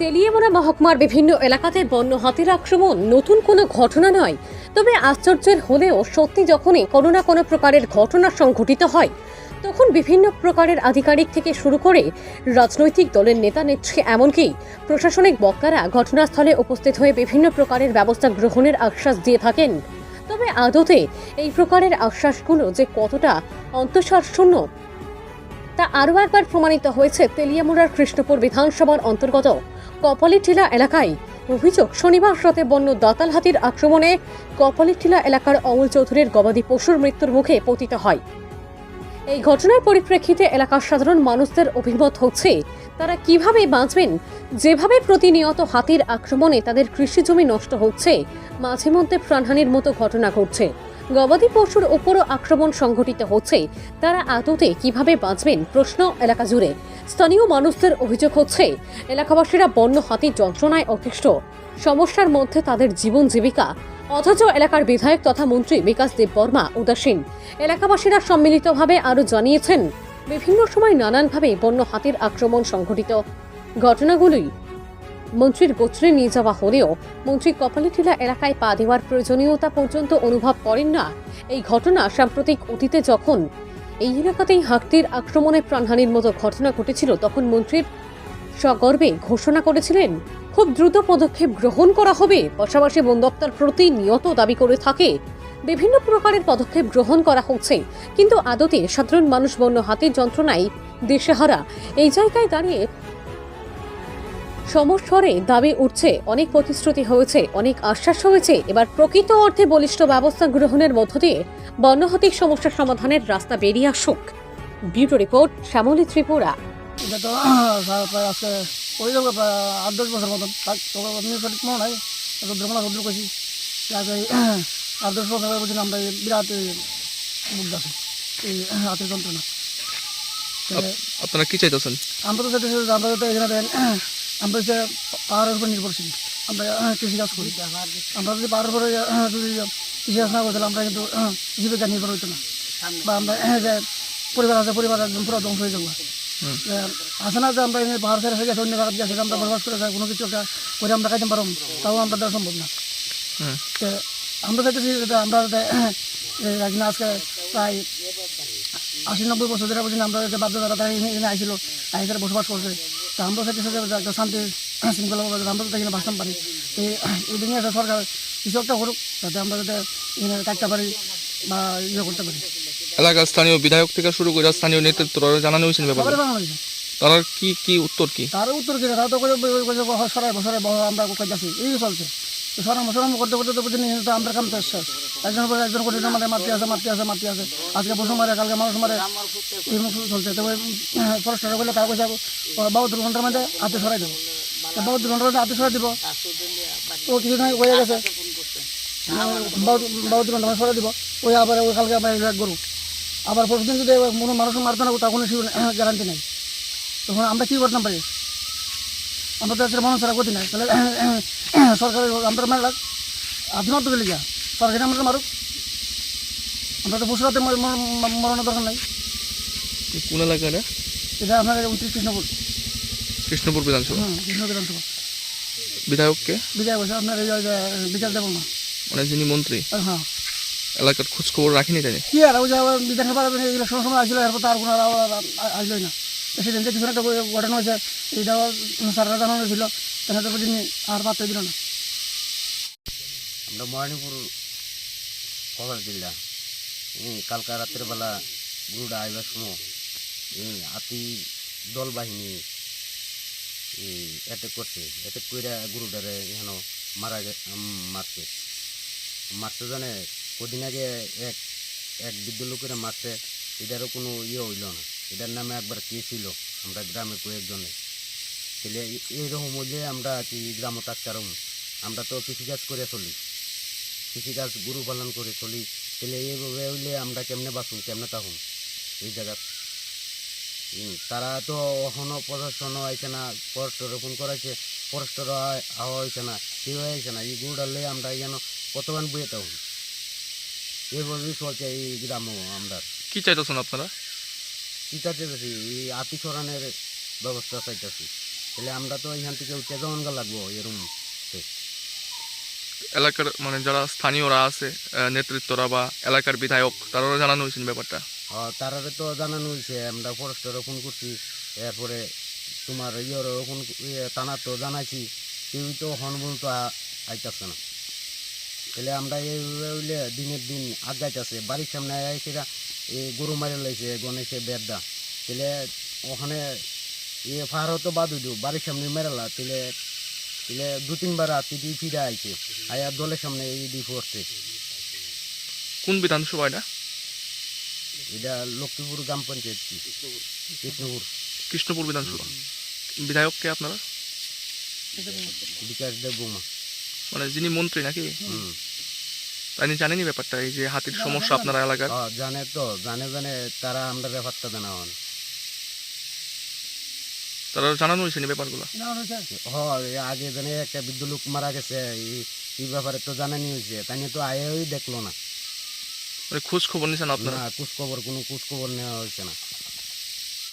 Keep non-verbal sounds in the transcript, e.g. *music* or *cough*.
তেলিয়ামোড়া মহকুমার বিভিন্ন এলাকাতে বন্য হাতির আক্রমণ নতুন কোনো ঘটনা নয়। তবে আশ্চর্যের হলেও সত্যি যখনই কোনো না কোনো প্রকারের ঘটনা সংঘটিত হয়, তখন বিভিন্ন প্রকারের আধিকারিক থেকে শুরু করে রাজনৈতিক দলের নেতা নেত্রী এমনকি প্রশাসনিক বক্তারা ঘটনাস্থলে উপস্থিত হয়ে বিভিন্ন প্রকারের ব্যবস্থা গ্রহণের আশ্বাস দিয়ে থাকেন। তবে আদতে এই প্রকারের আশ্বাসগুলো যে কতটা অন্তঃসার শূন্য তা আরও একবার প্রমাণিত হয়েছে তেলিয়ামুড়ার কৃষ্ণপুর বিধানসভার অন্তর্গত। কপালিটিলা এলাকায় অভিযোগ, শনিবার রাতে বন্য দাতাল হাতির আক্রমণে কপালিটিলা এলাকার অমল চৌধুরীর গবাদি পশুর মৃত্যুর মুখে পতিত হয়। এই ঘটনার পরিপ্রেক্ষিতে এলাকার সাধারণ মানুষদের অভিমত হচ্ছে, তারা কীভাবে বাঁচবেন, যেভাবে প্রতিনিয়ত হাতির আক্রমণে তাদের কৃষি জমি নষ্ট হচ্ছে, মাঝে মধ্যে প্রাণহানির মতো ঘটনা ঘটছে। গবাদি পশুর ওপরও আক্রমণ সংঘটিত হচ্ছে। তারা আদতে কীভাবে বাঁচবেন? প্রশ্ন এলাকা জুড়ে। স্থানীয় মানুষদের অভিযোগ হচ্ছে, এলাকাবাসীরা বন্য হাতির যন্ত্রণায় অতিষ্ঠ। সমস্যার মধ্যে তাদের জীবন জীবিকা। অথচ এলাকার বিধায়ক তথা মন্ত্রী বিকাশ দেব বর্মা উদাসীন। এলাকাবাসীরা সম্মিলিতভাবে আরও জানিয়েছেন, বিভিন্ন সময় নানানভাবে বন্য হাতির আক্রমণ সংঘটিত। ঘটনাগুলোই মন্ত্রীর গোত্রে নিয়ে যাওয়া হলেও মন্ত্রী কপালিটিলা এলাকায় পা দেওয়ার প্রয়োজনীয়তা পর্যন্ত অনুভব করেন না। এই ঘটনা সাম্প্রতিক অতীতে যখন এই এলাকাতেই হাতির আক্রমণে প্রাণহানির মতো ঘটনা ঘটেছিল, তখন মন্ত্রীর সগর্বে ঘোষণা করেছিলেন, খুব দ্রুত পদক্ষেপ গ্রহণ করা হবে। পাশাপাশি বন দপ্তর প্রতিনিয়ত দাবি করে থাকে, বিভিন্ন প্রকারের পদক্ষেপ গ্রহণ করা হচ্ছে, কিন্তু আদতে সাধারণ মানুষ বন্য হাতির যন্ত্রণায় দেশেহারা। এই জায়গায় দাঁড়িয়ে সমস্বরে দাবি উঠছে অনেক প্রতিশ্রুতি হয়েছে অনেক আশ্বাস হয়েছে। এবার প্রকৃত অর্থে বলিষ্ঠ ব্যবস্থা গ্রহণের মধ্য দিয়ে বন্যহাতির সমস্যা সমাধানের রাস্তা বেরিয়ে আসুক। Bureau report Shyamali Tripura. এটা তো স্যার প্রায় আজকে ওই যাব আট দশ বছর মতন তার তো আমি সঠিক মনে নাই রুদ্রমলা রুদ্র কইছি আগে আট দশ বছর আগে আমরা বিরাট বুক আছে এই হাতের যন্ত্রণা। আপনারা কি চাইতেছেন? আমরা তো চাইতেছি আমরা যাতে এখানে দেন আমরা হচ্ছে পাহাড়ের উপর নির্ভরশীল আমরা কৃষিকাজ করি। আমরা যদি পাহাড়ের উপরে যদি কৃষিকাজ না করতাম আমরা কিন্তু জীবিকা নির্ভর হইতো না। বা আমরা যে পরিবার আছে পরিবার একদম পুরো ধ্বংস হয়ে যাব। আছে না যে আমরা পাহাড় ছেড়ে হয়ে গেছে অন্য জায়গায় গেছে আমরা বরবাদ করে কোনো কিছু একটা করে আমরা খাইতে পারব তাও আমরা দেওয়া সম্ভব না। তো আমরা চাইতেছি আমরা আজকে প্রায় আশি নব্বই বছর ধরে বুঝিনি আমরা যে বাধ্যতা তারা এখানে আইছিল আইসারে বসবাস করছে। তা আমরা চাইতেছি যে একটা শান্তি শৃঙ্খলা আমরা যাতে এখানে বাঁচতে পারি। এই এই দিনে একটা সরকার কিছু একটা করুক যাতে আমরা যাতে এখানে থাকতে পারি বা ইয়ে করতে পারি। এলাকার স্থানীয় বিধায়ক থেকে শুরু করে স্থানীয় নেতৃত্বরা জানানো হয়েছেন ব্যাপারে। হয়েছে তারা কি কি উত্তর কি? তার উত্তর কিনা তারা তো সরাই আমরা কোথায় যাচ্ছি এই চলছে। তো সরাম সরাম করতে করতে তো বুঝিনি আমরা কাম তো শেষ। একজন একজন করে মানে মারতে আছে মারতে আছে মারতে আছে। আজকে পশু মারে, কালকে মানুষ মারে চলছে। তো ফরেস্টার বলে তার পয়সা বাবু দু ঘণ্টার মধ্যে হাতে সরাই দেবো। তো দু ঘণ্টার মধ্যে হাতে সরাই দিব। তো কিছু নয় হয়ে গেছে। ঘণ্টার মধ্যে সরাই দিব। ওই আবার, ওই কালকে আবার এক গরু। আবার প্রতিদিন যদি কোনো মানুষ মারতে না তখন গ্যারান্টি নেই। তখন আমরা কী করতাম পারি আমরা তো আজকে মানুষ ছাড়া গতি নাই। তাহলে *coughs* *coughs* সরকারের, আমরা মেলা আধুনাত গেলে যা সরকারি আমরা মারুক। আমরা তো পশু রাতে মরানোর দরকার নাই। কোন এলাকার এটা? আপনার উনত্রিশ কৃষ্ণপুর। কৃষ্ণপুর বিধানসভা। হুম কৃষ্ণ বিধানসভা। বিধায়ককে বিজয় বসে আপনার বিচার দেবো না। মানে যিনি মন্ত্রী। হ্যাঁ। এলাকার খোঁজ খবর রাখিনি জানি কি আর ওই যে বিধানসভা ইলেকশনের সময় আসলো এরপর তার কোনো আসলোই না। সেদিন যে কিছু একটা ঘটনা হয়েছে এইটাও সারা জানানো ছিল তেনা তো বুঝিনি আর পাত্র দিল না। আমরা মহানিপুর জেলা এই কালকা রাতের বেলা গুরুডা আইবার সময় হাতি দল বাহিনী অ্যাটাক করছে। অ্যাটাক করে গুরুডারে এখানে মারা মারছে। মারছে জানে, কদিন আগে এক এক বৃদ্ধ লোকেরা মারছে। এটারও কোনো ইয়ে হইল না। এটার নামে একবার কেস ছিল? আমরা গ্রামে কয়েকজনে তাহলে এইরকম হইলে আমরা কি গ্রামও থাকতে পারব আমরা তো কৃষিকাজ করে চলি। কৃষিকাজ গরু পালন করে চলি তাহলে এইভাবে হইলে আমরা কেমনে বাঁচুন কেমনে থাকুন এই জায়গা। তারা তো এখনও প্রশাসনও আইছে না ফরেস্ট রোপণ করাইছে ফরেস্টর আওয়া হয়েছে না কেউ আইছে না এই গরুটা লয়ে আমরা যেন কতক্ষণ বয়ে থাকুন এইভাবেই চলছে এই গ্রাম আমরা। কি চাইতেছেন আপনারা? কি চাইতেছি? এই আতি সরানের ব্যবস্থা চাইতেছি। তাহলে আমরা তো এখান থেকে উঠে যেমন লাগবো এরকম এলাকার মানে যারা স্থানীয়রা আছে নেতৃত্বরা বা এলাকার বিধায়ক তারাও জানানো হয়েছেন ব্যাপারটা? তারারে তো জানানো হয়েছে। আমরা ফরেস্টারও ফোন করছি। এরপরে তোমার ইয়েরও ফোন ইয়ে তো জানাইছি। কেউই তো হন আ- আইতাছে না। তাহলে আমরা এই দিনের দিন আগাইতেছে। বাড়ির সামনে সেটা এই গরু মারি লাইছে, গণেশে বেদা। তাহলে ওখানে ইয়ে ফাহারও তো বাদ বাড়ির সামনে মেরালা। তাহলে তাহলে দু তিনবার রাত্রি দিয়ে ফিরে আইছে। আয়া দলের সামনে দিয়ে পড়ছে কোন বিধানসভা এটা এটা লক্ষ্মীপুর গ্রাম পঞ্চায়েত কৃষ্ণপুর। কৃষ্ণপুর বিধানসভা। বিধায়ককে আপনারা? বিকাশ দেব বৌমা। মানে যিনি মন্ত্রী নাকি? তাই জানেনি ব্যাপারটা এই যে হাতির সমস্যা আপনার এলাকার। জানে তো। জানে জানে তারা আমরা ব্যাপারটা জানা হন তারা জানানো হয়েছে ব্যাপারগুলো? না হয়েছে? হ এই আগে জানে একটা বৃদ্ধ লোক মারা গেছে এই ব্যাপারে তো জানানি হয়েছে তাই নিয়ে তো আয়েই দেখল না। মানে খোঁজ খবর নিয়েছেন আপনারা? না খোঁজ খবর কোনো খোঁজ খবর নেওয়া হয়েছে না।